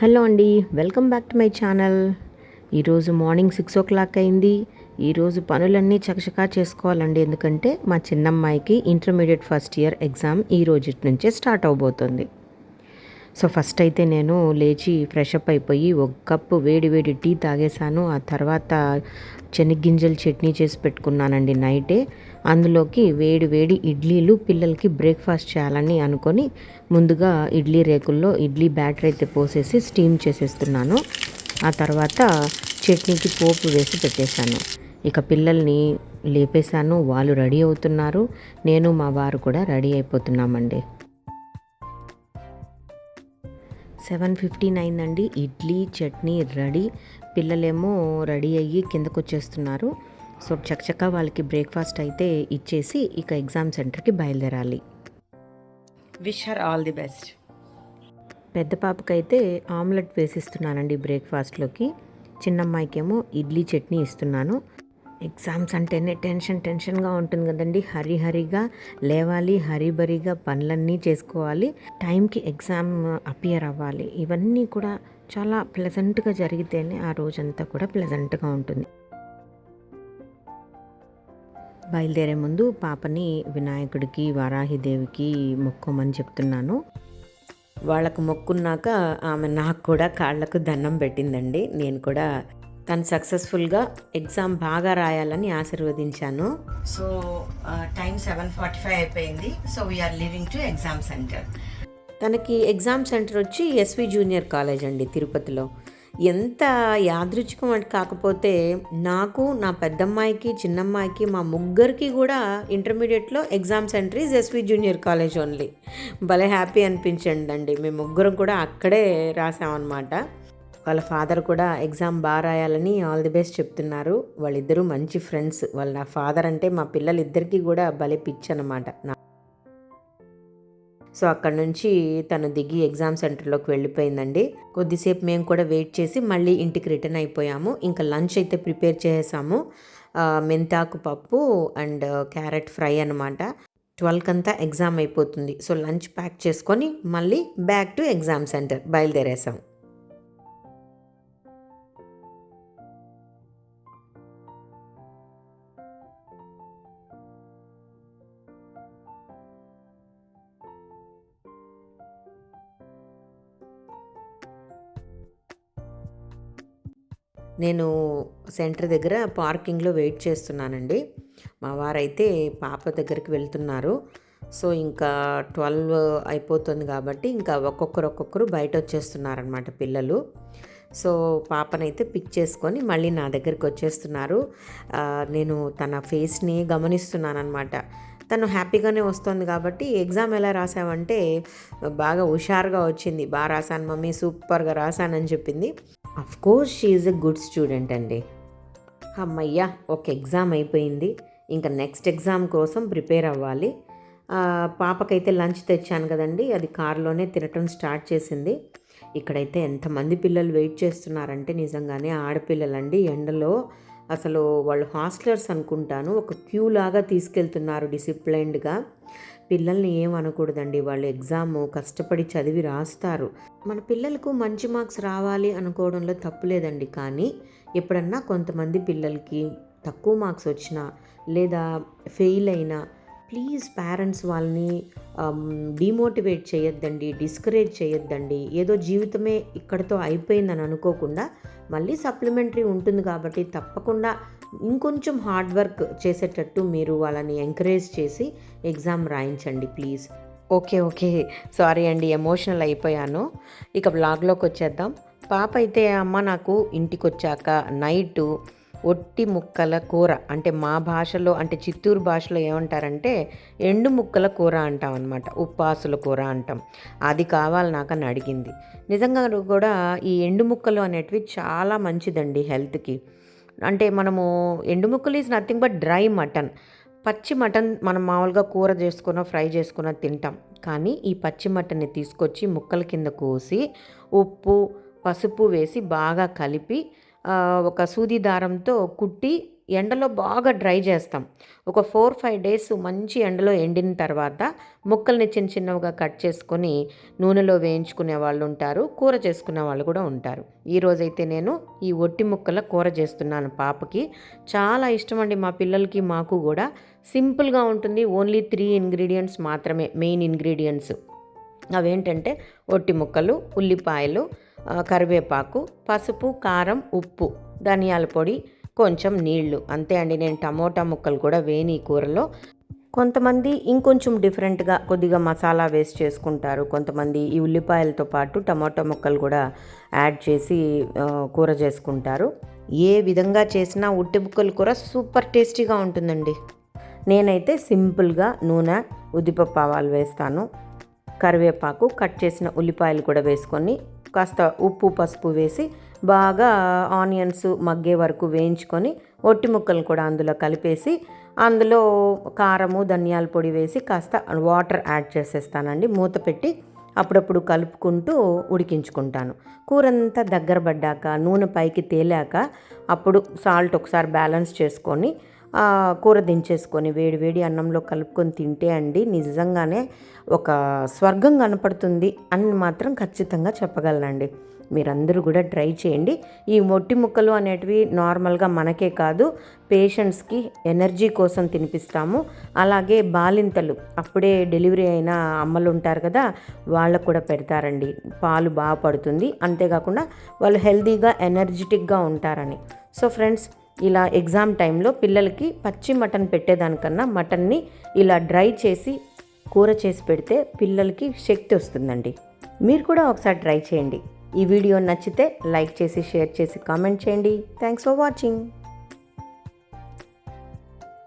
Hello అండి welcome back to my channel. ఈరోజు morning six o'clock అయింది. ఈరోజు పనులన్నీ చకచకా చేసుకోవాలండి. ఎందుకంటే మా చిన్నమ్మాయికి ఇంటర్మీడియట్ ఫస్ట్ ఇయర్ ఎగ్జామ్ ఈ రోజు నుంచే స్టార్ట్ అవబోతుంది. సో ఫస్ట్ అయితే నేను లేచి ఫ్రెష్ అప్ అయిపోయి ఒక కప్పు వేడి వేడి టీ తాగేశాను. ఆ తర్వాత శనగ్గింజల చట్నీ చేసి పెట్టుకున్నానండి నైటే అందులోకి వేడి వేడి ఇడ్లీలు పిల్లలకి బ్రేక్ఫాస్ట్ చేయాలని అనుకొని ముందుగా ఇడ్లీ రేకుల్లో ఇడ్లీ బ్యాటర్ అయితే పోసేసి స్టీమ్ చేసేస్తున్నాను. ఆ తర్వాత చట్నీకి పోపు వేసి పెట్టేశాను. ఇక పిల్లల్ని లేపేశాను. వాళ్ళు రెడీ అవుతున్నారు. నేను మా వారు కూడా రెడీ అయిపోతున్నామండి. సెవెన్ ఫిఫ్టీన్ అయిందండి ఇడ్లీ చట్నీ రెడీ. పిల్లలేమో రెడీ అయ్యి కిందకు వచ్చేస్తున్నారు సో చకచకా వాళ్ళకి బ్రేక్ఫాస్ట్ అయితే ఇచ్చేసి ఇక ఎగ్జామ్ సెంటర్కి బయలుదేరాలి. Wish her all the best పెద్ద పాపకైతే ఆమ్లెట్ వేసిస్తున్నానండి బ్రేక్ఫాస్ట్లోకి. చిన్నమ్మాయికేమో ఇడ్లీ చట్నీ ఇస్తున్నాను. ఎగ్జామ్స్ అంటేనే టెన్షన్ టెన్షన్గా ఉంటుంది కదండి. హరిహరిగా లేవాలి హరిబరిగా పనులన్నీ చేసుకోవాలి. టైంకి ఎగ్జామ్ అపియర్ అవ్వాలి. ఇవన్నీ కూడా చాలా ప్లెజెంట్గా జరిగితేనే ఆ రోజంతా కూడా ప్లెజెంట్గా ఉంటుంది. బయలుదేరే ముందు పాపని వినాయకుడికి వారాహిదేవికి మొక్కోమని చెప్తున్నాను. వాళ్ళకు మొక్కున్నాక ఆమె నాకు కూడా కాళ్ళకు దండం పెట్టిందండి. నేను కూడా తను సక్సెస్ఫుల్గా ఎగ్జామ్ బాగా రాయాలని ఆశీర్వదించాను. So time seven forty five అయిపోయింది. So we are leaving to exam centre తనకి ఎగ్జామ్ సెంటర్ వచ్చి ఎస్వి జూనియర్ కాలేజ్ అండి తిరుపతిలో. ఎంత యాదృచ్ఛికం అంటే కాకపోతే నాకు నా పెద్దమ్మాయికి చిన్నమ్మాయికి మా ముగ్గురికి కూడా ఇంటర్మీడియట్లో exam centre is SV junior college only. భలే హ్యాపీ అనిపించండి అండి మేము ముగ్గురం కూడా అక్కడే రాసామన్నమాట. వాళ్ళ ఫాదర్ కూడా ఎగ్జామ్ బాగా రాయాలని ఆల్ ది బెస్ట్ చెప్తున్నారు. వాళ్ళిద్దరూ మంచి ఫ్రెండ్స్. వాళ్ళ ఫాదర్ అంటే మా పిల్లలిద్దరికీ కూడా భలే పిచ్ అనమాట సో అక్కడ నుంచి తను దిగి ఎగ్జామ్ సెంటర్లోకి వెళ్ళిపోయిందండి. కొద్దిసేపు మేము కూడా వెయిట్ చేసి మళ్ళీ ఇంటికి రిటర్న్ అయిపోయాము. ఇంకా లంచ్ అయితే ప్రిపేర్ చేసాము మెంతాకు పప్పు అండ్ క్యారెట్ ఫ్రై అనమాట ట్వెల్వ్కి అంతా ఎగ్జామ్ అయిపోతుంది. సో లంచ్ ప్యాక్ చేసుకొని మళ్ళీ బ్యాక్ టు ఎగ్జామ్ సెంటర్ బయలుదేరేసాం నేను సెంటర్ దగ్గర పార్కింగ్లో వెయిట్ చేస్తున్నానండి. మా వారైతే పాప దగ్గరికి వెళ్తున్నారు. సో ఇంకా ట్వెల్వ్ అయిపోతుంది కాబట్టి ఇంకా ఒక్కొక్కరు ఒక్కొక్కరు బయట వచ్చేస్తున్నారనమాట పిల్లలు. సో పాపనైతే పిక్ చేసుకొని మళ్ళీ నా దగ్గరికి వచ్చేస్తున్నారు. నేను తన ఫేస్ని గమనిస్తున్నాను అనమాట తను హ్యాపీగానే వస్తుంది కాబట్టి ఎగ్జామ్ ఎలా రాసావంటే బాగా హుషారుగా వచ్చింది. బాగా రాశాను మమ్మీ సూపర్గా రాశానని చెప్పింది. Of course she is a good student అండి. అమ్మయ్యా ఒక ఎగ్జామ్ అయిపోయింది. ఇంకా నెక్స్ట్ ఎగ్జామ్ కోసం ప్రిపేర్ అవ్వాలి. పాపకైతే లంచ్ తెచ్చాను కదండి. అది కారులోనే తినటం స్టార్ట్ చేసింది. ఇక్కడైతే ఎంతమంది పిల్లలు వెయిట్ చేస్తున్నారంటే నిజంగానే ఆడపిల్లలండి. ఎండలో అసలు వాళ్ళు హాస్టలర్స్ అనుకుంటాను. ఒక క్యూ లాగా తీసుకెళ్తున్నారు డిసిప్లైన్డ్గా పిల్లల్ని ఏమనకూడదండి వాళ్ళు ఎగ్జామ్ కష్టపడి చదివి రాస్తారు. మన పిల్లలకు మంచి మార్క్స్ రావాలి అనుకోవడంలో తప్పు లేదండి. కానీ ఎప్పుడన్నా కొంతమంది పిల్లలకి తక్కువ మార్క్స్ వచ్చినా లేదా ఫెయిల్ అయినా ప్లీజ్ పేరెంట్స్ వాళ్ళని డిమోటివేట్ చేయొద్దండి డిస్కరేజ్ చేయొద్దండి. ఏదో జీవితమే ఇక్కడతో అయిపోయిందని అనుకోకుండా మళ్ళీ సప్లిమెంటరీ ఉంటుంది కాబట్టి తప్పకుండా ఇంకొంచెం హార్డ్ వర్క్ చేసేటట్టు మీరు వాళ్ళని ఎంకరేజ్ చేసి ఎగ్జామ్ రాయించండి ప్లీజ్. Okay okay. సారీ అండి ఎమోషనల్ అయిపోయాను. ఇక బ్లాగ్లోకి వచ్చేద్దాం. పాప అయితే అమ్మ నాకు ఇంటికి వచ్చాక నైటు ఒట్టి ముక్కల కూర అంటే మా భాషలో అంటే చిత్తూరు భాషలో ఏమంటారంటే ఎండు ముక్కల కూర అంటాం అనమాట ఉప్పాసుల కూర అంటాం. అది కావాలి నాకు అని అడిగింది. నిజంగా కూడా ఈ ఎండు ముక్కలు అనేటివి చాలా మంచిదండి హెల్త్కి. అంటే మనము ఎండు ముక్కలు is nothing but dry mutton. పచ్చి మటన్ మనం మామూలుగా కూర చేసుకున్న ఫ్రై చేసుకున్న తింటాం. కానీ ఈ పచ్చి మటన్ని తీసుకొచ్చి ముక్కల కింద కోసి ఉప్పు పసుపు వేసి బాగా కలిపి ఒక సూది దారంతో కుట్టి ఎండలో బాగా డ్రై చేస్తాం. ఒక ఫోర్ ఫైవ్ డేస్ మంచి ఎండలో ఎండిన తర్వాత ముక్కల్ని చిన్న చిన్నవిగా కట్ చేసుకొని నూనెలో వేయించుకునే వాళ్ళు ఉంటారు కూర చేసుకునే వాళ్ళు కూడా ఉంటారు. ఈరోజైతే నేను ఈ ఒట్టి ముక్కల కూర చేస్తున్నాను పాపకి. చాలా ఇష్టం అండి మా పిల్లలకి మాకు కూడా. సింపుల్గా ఉంటుంది ఓన్లీ త్రీ ఇంగ్రీడియంట్స్ మాత్రమే మెయిన్ ఇంగ్రీడియంట్స్. అవేంటంటే ఒట్టి ముక్కలు ఉల్లిపాయలు కరివేపాకు పసుపు కారం ఉప్పు ధనియాల పొడి కొంచెం నీళ్ళు అంతే అండి నేను టమోటా ముక్కలు కూడా వేని ఈ కూరలో. కొంతమంది ఇంకొంచెం డిఫరెంట్గా కొద్దిగా మసాలా వేస్ట్ చేసుకుంటారు. కొంతమంది ఈ ఉల్లిపాయలతో పాటు టమాటా ముక్కలు కూడా యాడ్ చేసి కూర చేసుకుంటారు. ఏ విధంగా చేసినా ఉట్టి ముక్కల కూర సూపర్ టేస్టీగా ఉంటుందండి. నేనైతే సింపుల్గా నూనె ఉద్దిపప్పు ఆవాలు వేస్తాను. కరివేపాకు కట్ చేసిన ఉల్లిపాయలు కూడా వేసుకొని కాస్త ఉప్పు పసుపు వేసి బాగా ఆనియన్స్ మగ్గే వరకు వేయించుకొని ఒట్టి ముక్కలు కూడా అందులో కలిపేసి అందులో కారము ధనియాల పొడి వేసి కాస్త వాటర్ యాడ్ చేసేస్తానండి. మూత పెట్టి అప్పుడప్పుడు కలుపుకుంటూ ఉడికించుకుంటాను. కూర అంతా దగ్గర పడ్డాక నూనె పైకి తేలాక అప్పుడు సాల్ట్ ఒకసారి బ్యాలెన్స్ చేసుకొని కూర దించేసుకొని వేడి వేడి అన్నంలో కలుపుకొని తింటే అండి నిజంగానే ఒక స్వర్గం కనపడుతుంది అని మాత్రం ఖచ్చితంగా చెప్పగలనండి. మీరందరూ కూడా ట్రై చేయండి. ఈ మొట్టి ముక్కలు అనేటివి నార్మల్గా మనకే కాదు పేషెంట్స్కి ఎనర్జీ కోసం తినిపిస్తాము. అలాగే బాలింతలు అప్పుడే డెలివరీ అయిన అమ్మలు ఉంటారు కదా వాళ్ళకు కూడా పెడతారండి. పాలు బాగా పడుతుంది. అంతేకాకుండా వాళ్ళు హెల్తీగా ఎనర్జెటిక్గా ఉంటారని. సో ఫ్రెండ్స్ ఇలా ఎగ్జామ్ టైంలో పిల్లలకి పచ్చి మటన్ పెట్టేదానికన్నా మటన్ని ఇలా డ్రై చేసి కూర చేసి పెడితే పిల్లలకి శక్తి వస్తుందండి. మీరు కూడా ఒకసారి ట్రై చేయండి. ఈ వీడియో నచ్చితే లైక్ చేసి షేర్ చేసి కామెంట్ చేయండి. Thanks for watching